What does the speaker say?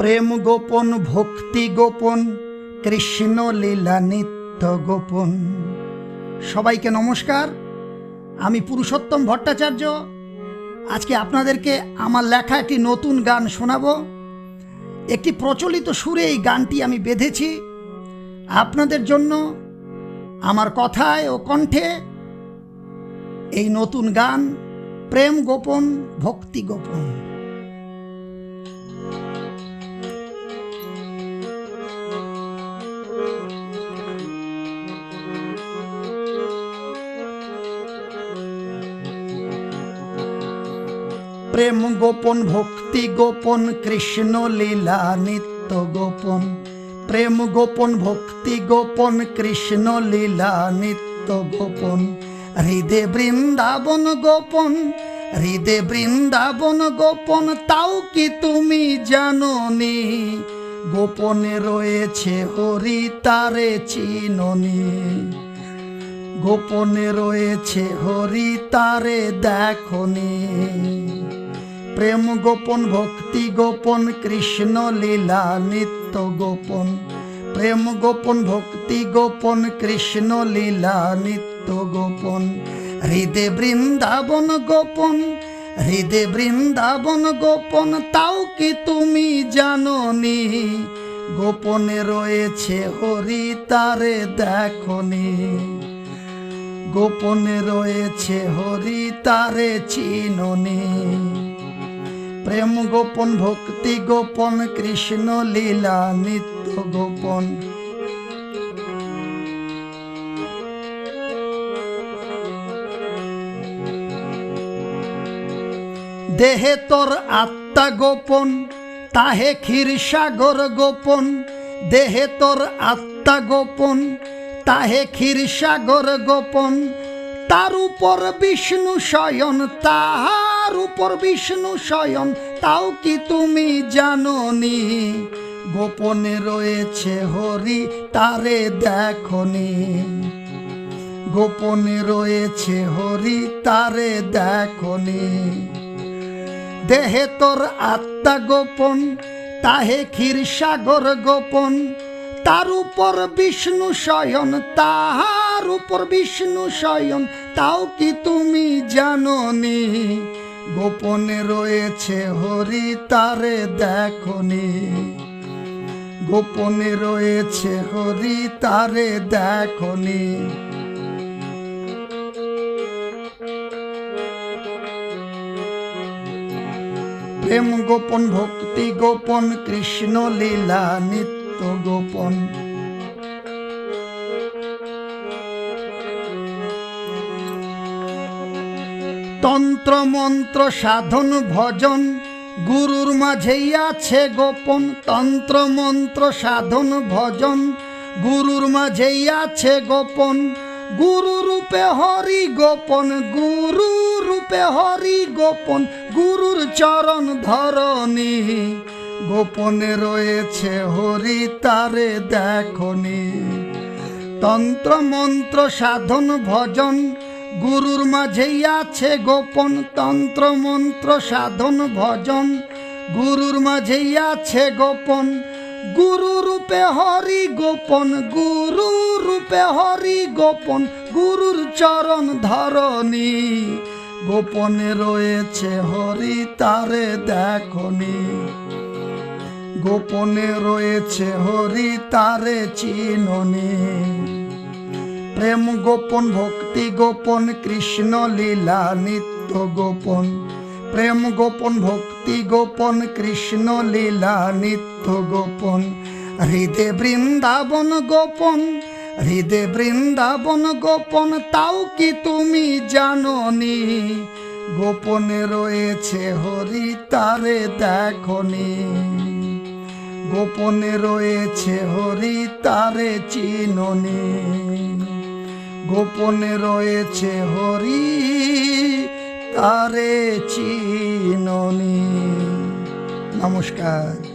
প্রেম গোপন, ভক্তি গোপন, কৃষ্ণ লীলা নিত্য গোপন। সবাইকে নমস্কার। আমি পুরুষোত্তম ভট্টাচার্য। আজকে আপনাদেরকে আমার লেখা একটি নতুন গান শোনাবো। একটি প্রচলিত সুরে এই গানটি আমি বেঁধেছি। আপনাদের জন্য আমার কথায় ও কণ্ঠে এই নতুন গান, প্রেম গোপন, ভক্তি গোপন। প্রেম গোপন, ভক্তি গোপন, কৃষ্ণ লীলা, নিত্য গোপন। প্রেম গোপন, ভক্তি গোপন, কৃষ্ণ লীলা, নিত্য গোপন। হৃদে বৃন্দাবন গোপন, হৃদে বৃন্দাবন গোপন, তাও কি তুমি জানো নি গোপনে রয়েছে হরি, তারে চিননি। গোপনে রয়েছে হরি, তারে দেখনি। প্রেম গোপন, ভক্তি গোপন, কৃষ্ণ লীলা, নিত্য গোপন। প্রেম গোপন, ভক্তি গোপন, কৃষ্ণ লীলা, নিত্য গোপন। হৃদে বৃন্দাবন গোপন, হৃদে বৃন্দাবন গোপন, তাও কি তুমি জানো নি গোপনে রয়েছে হরি, তারে দেখনি। গোপনে রয়েছে হরি, তারে চিননি। প্রেম গোপন, ভক্তি গোপন, কৃষ্ণ লীলা নিত্য গোপন। দেহে তোর আত্মা গোপন, তাহে ক্ষীরসাগর গোপন। দেহে তোর আত্মা গোপন, তাহে ক্ষীরসাগর গোপন। তার উপর বিষ্ণু শয়ন তাহার উপর বিষ্ণু শয়ন, তাও কি তুমি জানো নি গোপনে রয়েছে হরি, তারে দেখনি। গোপনে রয়েছে হরি, তারে দেখনি। দেহে তোর আত্মা গোপন, তাহে ক্ষীর ক্ষীরসাগর গোপন। তার উপর বিষ্ণু শয়ন, তাহার উপর বিষ্ণু শয়ন, তাও কি তুমি জানো নি গোপনে রয়েছে হরি, তারে দেখনি। গোপনে রয়েছে হরি, তারে দেখনি। প্রেম গোপন, ভক্তি গোপন, কৃষ্ণ লীলা, নিত্য গোপন। তন্ত্র মন্ত্র সাধন ভজন, গুরুর মাঝেই আছে গোপন তন্ত্র মন্ত্র সাধন ভজন, গুরুর মাঝেই আছে গোপন, গুরু রূপে হরি গোপন, গুরু রূপে হরি গোপন, গুরুর চরণ ধরনি গোপনে রয়েছে হরি তারে দেখনি। তন্ত্র মন্ত্র সাধন ভজন গুরুর মাঝেই আছে গোপন তন্ত্র, মন্ত্র, সাধন, ভজন। গুরুর মাঝেই আছে গোপন, গুরু রূপে হরি গোপন, গুরু রূপে হরি গোপন, গুরুর চরণ ধরনি গোপনে রয়েছে হরি, তারে দেখনি। গোপনে রয়েছে হরি, তারে চিননি। প্রেম গোপন, ভক্তি গোপন, কৃষ্ণ লীলা, নিত্য গোপন। প্রেম গোপন, ভক্তি গোপন, কৃষ্ণ লীলা, নিত্য গোপন। হৃদে বৃন্দাবন গোপন, হৃদে বৃন্দাবন গোপন, তাও কি তুমি জানো নি গোপনে রয়েছে হরি, তারে দেখনি। গোপনে রয়েছে হরি, তারে চিননি। গোপনে রয়েছে হরি তারে চিননি। নমস্কার।